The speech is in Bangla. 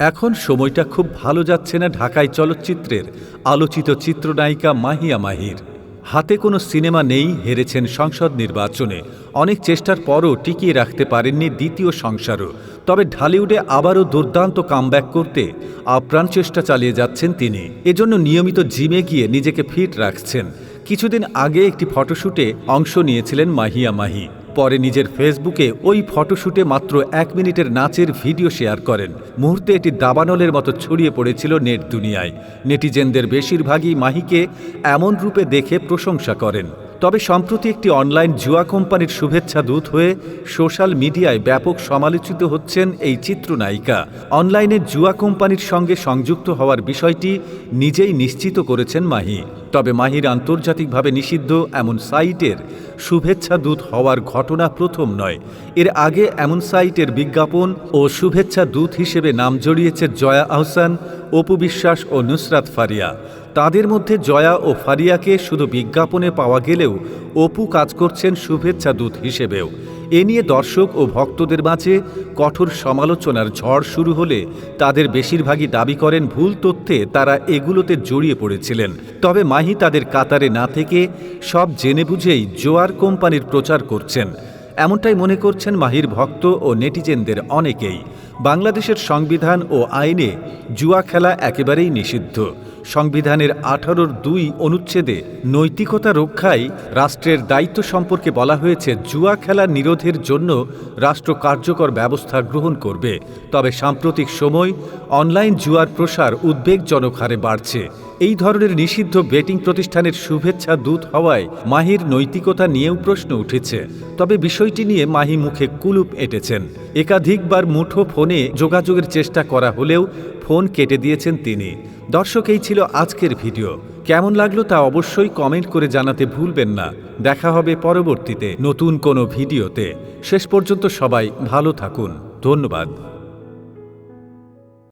এখন সময়টা খুব ভালো যাচ্ছে না ঢাকায় চলচ্চিত্রের আলোচিত চিত্রনায়িকা মাহিয়া মাহির। হাতে কোনো সিনেমা নেই, হেরেছেন সংসদ নির্বাচনে। অনেক চেষ্টার পরও টিকিয়ে রাখতে পারেননি দ্বিতীয় সংসারও। তবে ঢালিউডে আবারও দুর্দান্ত কামব্যাক করতে আপ্রাণ চেষ্টা চালিয়ে যাচ্ছেন তিনি। এজন্য নিয়মিত জিমে গিয়ে নিজেকে ফিট রাখছেন। কিছুদিন আগে একটি ফটোশ্যুটে অংশ নিয়েছিলেন মাহিয়া মাহি। পরে নিজের ফেসবুকে ওই ফটোশ্যুটে মাত্র এক মিনিটের নাচের ভিডিও শেয়ার করেন। মুহূর্তে এটি দাবানলের মতো ছড়িয়ে পড়েছিল নেট দুনিয়ায়। নেটিজেনদের বেশিরভাগই মাহিকে এমন রূপে দেখে প্রশংসা করেন। তবে সম্প্রতি একটি অনলাইন জুয়া কোম্পানির শুভেচ্ছা দূত হয়ে সোশ্যাল মিডিয়ায় ব্যাপক সমালোচিত হচ্ছেন এই চিত্রনায়িকা। অনলাইনে জুয়া কোম্পানির সঙ্গে সংযুক্ত হওয়ার বিষয়টি নিজেই নিশ্চিত করেছেন মাহি। তবে মাহির আন্তর্জাতিকভাবে নিষিদ্ধ এমন সাইটের শুভেচ্ছা দূত হওয়ার ঘটনা প্রথম নয়। এর আগে এমন সাইটের বিজ্ঞাপন ও শুভেচ্ছা দূত হিসেবে নাম জড়িয়েছে জয়া আহসান, অপু বিশ্বাস ও নুসরাত ফারিয়া। তাদের মধ্যে জয়া ও ফারিয়াকে শুধু বিজ্ঞাপনে পাওয়া গেলেও অপু কাজ করছেন শুভেচ্ছা দূত হিসেবেও। এ নিয়ে দর্শক ও ভক্তদের মাঝে কঠোর সমালোচনার ঝড় শুরু হলে তাদের বেশিরভাগই দাবি করেন ভুল তথ্যে তারা এগুলোতে জড়িয়ে পড়েছিলেন। তবে মাহি তাদের কাতারে না থেকে সব জেনে বুঝেই জোয়ার কোম্পানির প্রচার করছেন। এমনটাই মনে করছেন মাহির ভক্ত ও নেটিজেনদের অনেকেই। বাংলাদেশের সংবিধান ও আইনে জুয়া খেলা একেবারেই নিষিদ্ধ। সংবিধানের আঠারোর দুই অনুচ্ছেদে নৈতিকতা রক্ষায় রাষ্ট্রের দায়িত্ব সম্পর্কে বলা হয়েছে, জুয়া খেলা নিরোধের জন্য রাষ্ট্র কার্যকর ব্যবস্থা গ্রহণ করবে। তবে সাম্প্রতিক সময় অনলাইন জুয়ার প্রসার উদ্বেগজনক হারে বাড়ছে। এই ধরনের নিষিদ্ধ বেটিং প্রতিষ্ঠানের শুভেচ্ছা দূত হওয়ায় মাহির নৈতিকতা নিয়েও প্রশ্ন উঠেছে। তবে বিষয়টি নিয়ে মাহি মুখে কুলুপ এঁটেছেন। একাধিকবার মুঠো ফোনে যোগাযোগের চেষ্টা করা হলেও ফোন কেটে দিয়েছেন তিনি। দর্শক, এই ছিল আজকের ভিডিও। কেমন লাগল তা অবশ্যই কমেন্ট করে জানাতে ভুলবেন না। দেখা হবে পরবর্তীতে নতুন কোনো ভিডিওতে। শেষ পর্যন্ত সবাই ভালো থাকুন। ধন্যবাদ।